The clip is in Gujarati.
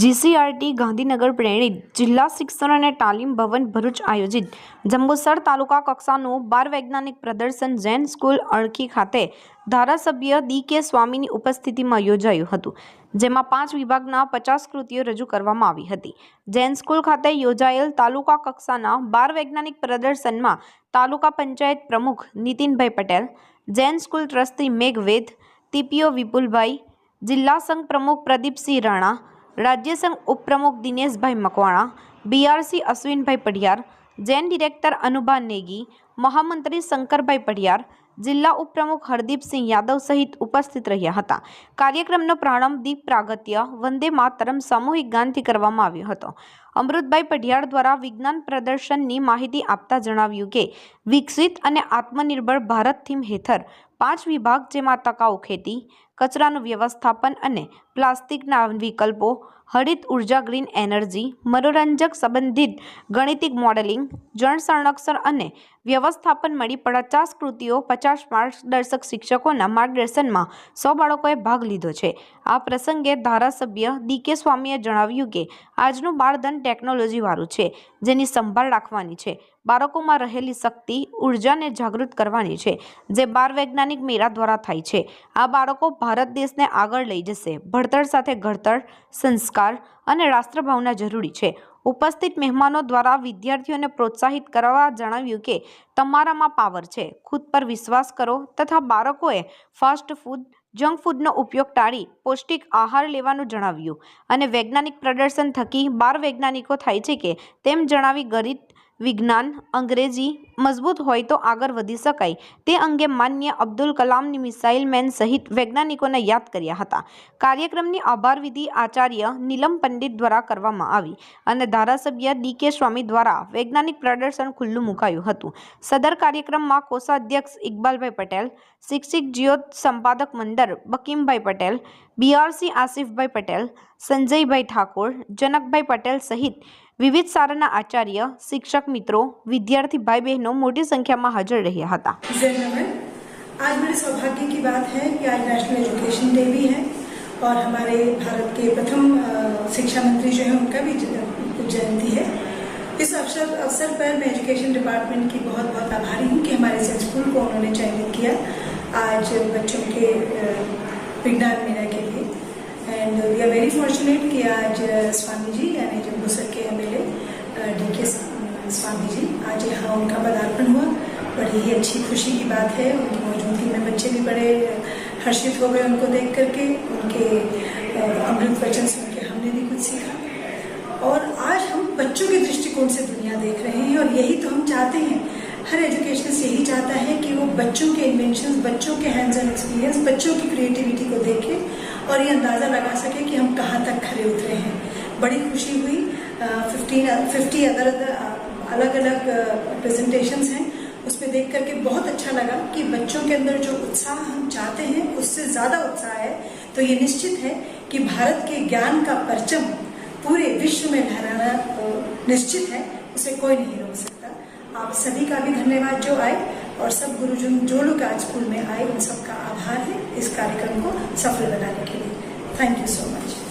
જીસીઆરટી ગાંધીનગર પ્રેરિત જિલ્લા શિક્ષણ અને તાલીમ ભવન ભરૂચ આયોજિત જંબુસર તાલુકા કક્ષાનું બાર વૈજ્ઞાનિક પ્રદર્શન જૈન સ્કૂલ અણખી ખાતે ધારાસભ્ય ડી કે સ્વામીની ઉપસ્થિતિમાં યોજાયું હતું, જેમાં પાંચ વિભાગના પચાસ કૃતિઓ રજૂ કરવામાં આવી હતી. જૈન સ્કૂલ ખાતે યોજાયેલ તાલુકા કક્ષાના બાર વૈજ્ઞાનિક પ્રદર્શનમાં તાલુકા પંચાયત પ્રમુખ Nitinbhai Patel, Jain school trustee Meghved, TPO Vipulbhai, જિલ્લા સંઘ પ્રમુખ પ્રદીપસિંહ રાણા રાજ્ય સંઘ ઉપપ્રમુખ દિનેશભાઈ મકવાણા બીઆરસી અશ્વિનભાઈ પઢિયાર, જૈન ડિરેક્ટર અનુભા નેગી, મહામંત્રી શંકરભાઈ પઢિયાર, જિલ્લા ઉપપ્રમુખ હરદીપસિંહ યાદવ સહિત ઉપસ્થિત રહ્યા હતા. કાર્યક્રમનો પ્રારંભ દીપ પ્રાગત્ય વંદે માતરમ સામૂહિક ગાનથી કરવામાં આવ્યો હતો. અમૃતભાઈ પઢિયાર દ્વારા વિજ્ઞાન પ્રદર્શનની માહિતી આપતા જણાવ્યું કે, વિકસિત અને આત્મનિર્ભર ભારત થીમ હેઠળ પાંચ વિભાગ જેમાં ટકાઉ ખેતી કચરાનું વ્યવસ્થાપન અને પ્લાસ્ટિકના વિકલ્પો, હરિત ઊર્જા, ગ્રીન એનર્જી, મનોરંજક સંબંધિત ગણિતિક મોડેલિંગ, જળ સંરક્ષણ અને વ્યવસ્થાપન મળી પચાસ કૃતિઓ પચાસ માર્ગદર્શક શિક્ષકોના માર્ગદર્શનમાં સો બાળકોએ ભાગ લીધો છે. આ પ્રસંગે ધારાસભ્ય ડી કે સ્વામીએ જણાવ્યું કે આજનું બાળધન ટેકનોલોજીવાળું છે, જેની સંભાળ રાખવાની છે. બાળકોમાં રહેલી શક્તિ, ઉર્જાને જાગૃત કરવાની છે, જે બાર વૈજ્ઞાનિક મેળા દ્વારા થાય છે. આ બાળકો ભારત દેશને આગળ લઈ જશે. ભણતર સાથે ઘડતર, સંસ્કાર અને રાષ્ટ્રભાવના જરૂરી છે. ઉપસ્થિત મહેમાનો દ્વારા વિદ્યાર્થીઓને પ્રોત્સાહિત કરવા જણાવ્યું કે, તમારામાં પાવર છે. ખુદ પર વિશ્વાસ કરો તથા બાળકોએ ફાસ્ટ ફૂડ, જંક ફૂડનો ઉપયોગ ટાળી પૌષ્ટિક આહાર લેવાનું જણાવ્યું. અને વૈજ્ઞાનિક પ્રદર્શન થકી બાર વૈજ્ઞાનિકો થાય છે કે, તેમ જણાવી ગણિત વિજ્ઞાન, અંગ્રેજી મજબૂત હોય તો આગળ વધી શકાય. તે અંગે માન્ય અબ્દુલ કલામની મિસાઇલ મેન સહિત વૈજ્ઞાનિકોને યાદ કર્યા હતા. કાર્યક્રમની આભાર વિધિ આચાર્ય નીલમ પંડિત દ્વારા કરવામાં આવી અને ધારાસભ્ય ડી કે સ્વામી દ્વારા વૈજ્ઞાનિક પ્રદર્શન ખુલ્લું મુકાયું હતું. સદર કાર્યક્રમમાં કોષાધ્યક્ષ ઇકબાલભાઈ પટેલ શિક્ષિક જ્યોત સંપાદક મંડળ બકીમભાઈ પટેલ બીઆરસી આસિફભાઈ પટેલ, સંજયભાઈ ઠાકોર, જનકભાઈ પટેલ સહિત વિવિધ શાળાના આચાર્ય શિક્ષક મિત્રો વિદ્યાર્થી ભાઈ બહેનો મોટી સંખ્યામાં હાજર રહ્યા હતા जय नमन आज बड़े सौभाग्य की बात है कि आज नेशनल एजुकेशन डे भी है और हमारे भारत के प्रथम अ, शिक्षा मंत्री जो है उनका भी ज- जयंती है इस अवसर अवसर पर मैं एजुकेशन डिपार्टमेंट की बहुत बहुत आभारी हूँ कि हमारे सेंट स्कूल को उन्होंने चयनित किया आज बच्चों के अ, विज्ञान मेला के लिए And we are very fortunate कि आज स्वामी जी यानी जम्बूसर के एम एल डी के स्वामी जी आज यहाँ उनका पदार्पण हुआ। बड़ी ही अच्छी खुशी की बात है। उनकी मौजूदगी में बच्चे भी बड़े हर्षित हो गए उनको देख करके। उनके अमृत वचन सुन के हमने भी कुछ सीखा। और आज हम बच्चों के दृष्टिकोण से दुनिया देख रहे हैं और यही तो हम चाहते हैं। हर एजुकेशनिस्ट यही चाहता है कि वो बच्चों के इन्वेंशन बच्चों के हैंड्स ऑन एक्सपीरियंस बच्चों की क्रिएटिविटी को देखे। और ये अंदाज़ा लगा सके कि हम कहाँ तक खड़े उतरे हैं। बड़ी खुशी हुई। फिफ्टीन फिफ्टी अदर अदर अलग अलग प्रेजेंटेशंस हैं। उस पर देख करके बहुत अच्छा लगा कि बच्चों के अंदर जो उत्साह हम चाहते हैं, उससे ज़्यादा उत्साह है। तो ये निश्चित है कि भारत के ज्ञान का परचम पूरे विश्व में लहराना निश्चित है। उसे कोई नहीं रोक सकता। आप सभी का भी धन्यवाद जो आए। और सब गुरुजन जो लोग आज स्कूल में आए उन सबका आभार है इस कार्यक्रम को सफल बनाने के लिए थैंक यू सो मच